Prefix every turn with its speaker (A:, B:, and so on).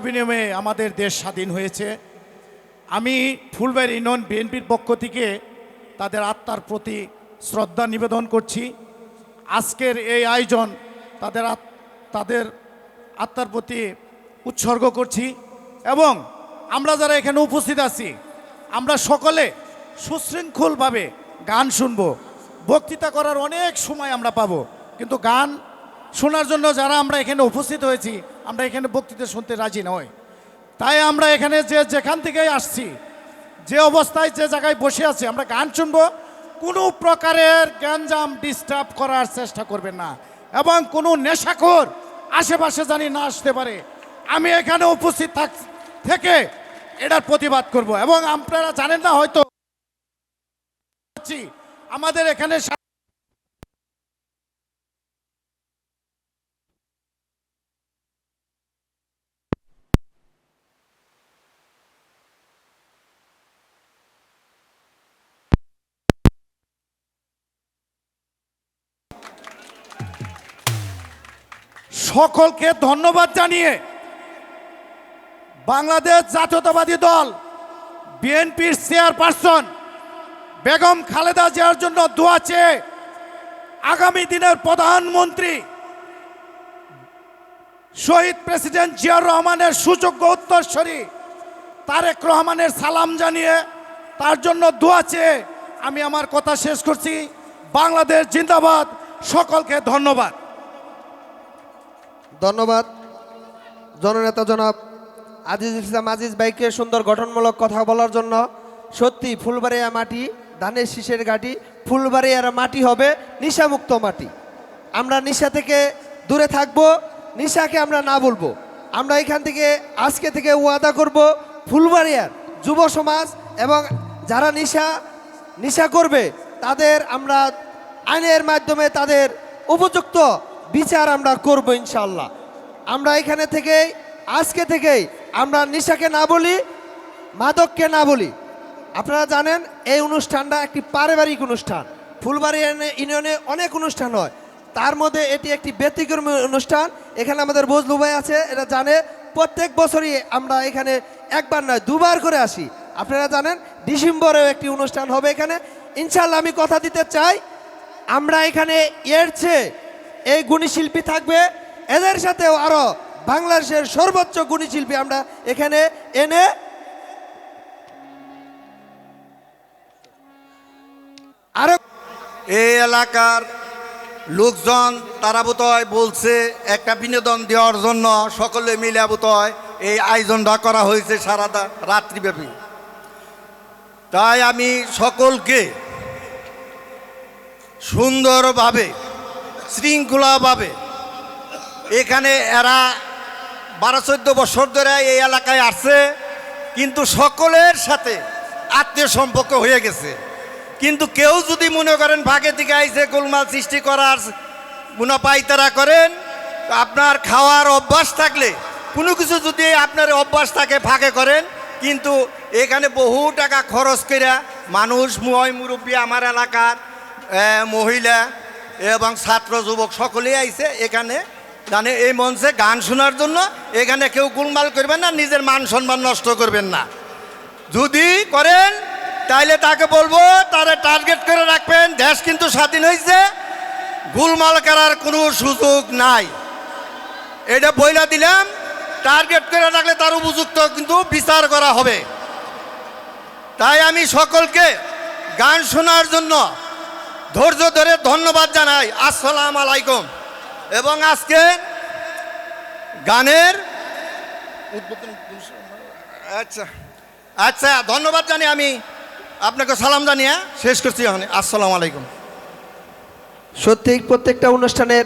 A: বিনিময়ে আমাদের দেশ স্বাধীন হয়েছে। আমি ফুলবাড়ি ইউনিয়ন বিএনপির পক্ষ থেকে তাদের আত্মার প্রতি শ্রদ্ধা নিবেদন করছি। আজকের এই আয়োজন তাদের তাদের আত্মার প্রতি উৎসর্গ করছি এবং আমরা যারা এখানে উপস্থিত আছি, আমরা সকলে সুশৃঙ্খলভাবে গান শুনব। বক্তৃতা করার অনেক সময় আমরা পাবো, কিন্তু গান শোনার জন্য যারা আমরা এখানে উপস্থিত হয়েছি, আমরা এখানে বক্তৃতা শুনতে রাজি নই। তাই আমরা এখানে যে যেখান থেকেই আসছি, যে অবস্থায় যে জায়গায় বসে আছি, আমরা গান শুনব, কোনো প্রকারের গ্যাঞ্জাম ডিস্টার্ব করার চেষ্টা করবেন না। এবং কোনো নেশাখোর আশেপাশে জানি না আসতে পারে। আমি এখানে উপস্থিত থাক থেকে এটার প্রতিবাদ করব। এবং আপনারা জানেন না হয়তো, আমাদের এখানে সকলকে ধন্যবাদ জানিয়ে বাংলাদেশ জাতীয়তাবাদী দল, বিএনপির চেয়ারপারসন বেগম খালেদা জিয়ার জন্য দোয়া চেয়ে আগামী দিনের প্রধানমন্ত্রী শহীদ প্রেসিডেন্ট জিয়াউর রহমানের সুযোগ্য উত্তরস্বরী তারেক রহমানের সালাম জানিয়ে তার জন্য দোয়া চেয়ে আমি আমার কথা শেষ করছি। বাংলাদেশ জিন্দাবাদ। সকলকে ধন্যবাদ।
B: ধন্যবাদ। জননেতা জনাব আজিজ ইসলাম আজিজ ভাইকে সুন্দর গঠনমূলক কথা বলার জন্য। সত্যি ফুলবাড়িয়া মাটি, ধানের শীষের ঘাটি, ফুলবাড়িয়ার মাটি হবে নিশামুক্ত মাটি। আমরা নিশা থেকে দূরে থাকব, নিশাকে আমরা না বলব। আমরা এখান থেকে, আজকে থেকে ওয়াদা করব ফুলবাড়িয়ার যুব সমাজ এবং যারা নিশা নিশা করবে, তাদের আমরা আইনের মাধ্যমে তাদের উপযুক্ত বিচার আমরা করব ইনশাল্লাহ আমরা এখানে থেকেই, আজকে থেকেই আমরা নিশাকে না বলি, মাদককে না বলি। আপনারা জানেন, এই অনুষ্ঠানটা একটি পারিবারিক অনুষ্ঠান। ফুলবাড়ি ইউনিয়নে অনেক অনুষ্ঠান হয়। তার মধ্যে এটি একটি ব্যতিক্রমী অনুষ্ঠান। এখানে আমাদের বজলু ভাই আছে এটা জানে, প্রত্যেক বছরই আমরা এখানে একবার নয়, দুবার করে আসি। আপনারা জানেন, ডিসেম্বরেও একটি অনুষ্ঠান হবে এখানে। ইনশাল্লাহ আমি কথা দিতে চাই, আমরা এখানে এর চেয়ে এই গুণী শিল্পী থাকবে। এদের সাথেও আরও বাংলাদেশের সর্বোচ্চ গুণী শিল্পী আমরা এখানে এনে আরও
C: এই এলাকার লোকজন, তারা বলছে, একটা বিনোদন দেওয়ার জন্য সকলে মিলে বোধহয় এই আয়োজনটা করা হয়েছে সারা রাত্রিব্যাপী। তাই আমি সকলকে সুন্দরভাবে শৃঙ্খলাভাবে এখানে এরা বারো চোদ্দ বছর ধরে এই এলাকায় আসছে, কিন্তু সকলের সাথে আত্মীয় সম্পর্ক হয়ে গেছে। কিন্তু কেউ যদি মনে করেন ভাগে দিকে আইসে গোলমাল সৃষ্টি করার মুনাপাইতারা করেন আপনার খাওয়ার অভ্যাস থাকলে, কোনো কিছু যদি আপনার অভ্যাস থাকে ফাঁকে করেন, কিন্তু এখানে বহু টাকা খরচ করে মানুষ মুয় মুরব্বী আমার এলাকার মহিলা এবং ছাত্র, যুবক সকলেই আইছে এখানে। জানে এই মঞ্চে গান শোনার জন্য এখানে কেউ গুলমাল করবেন না, নিজের মান সম্মান নষ্ট করবেন না। যদি করেন, তাইলে তাকে বলব, তারা টার্গেট করে রাখবেন, দেশ কিন্তু স্বাধীন হয়েছে গুলমাল করার কোনো সুযোগ নাই। এটা বইলা দিলাম, টার্গেট করে রাখলে তার উপযুক্ত কিন্তু বিচার করা হবে। তাই আমি সকলকে গান শোনার জন্য ধৈর্য ধরে ধন্যবাদ জানাই। আসসালাম আলাইকুম। এবং আজকে গানের উদ্বোধন আচ্ছা আচ্ছা ধন্যবাদ জানি আমি আপনাকে, সালাম জানিয়ে শেষ করছি আসসালাম আসসালামু আলাইকুম।
B: সত্যি প্রত্যেকটা অনুষ্ঠানের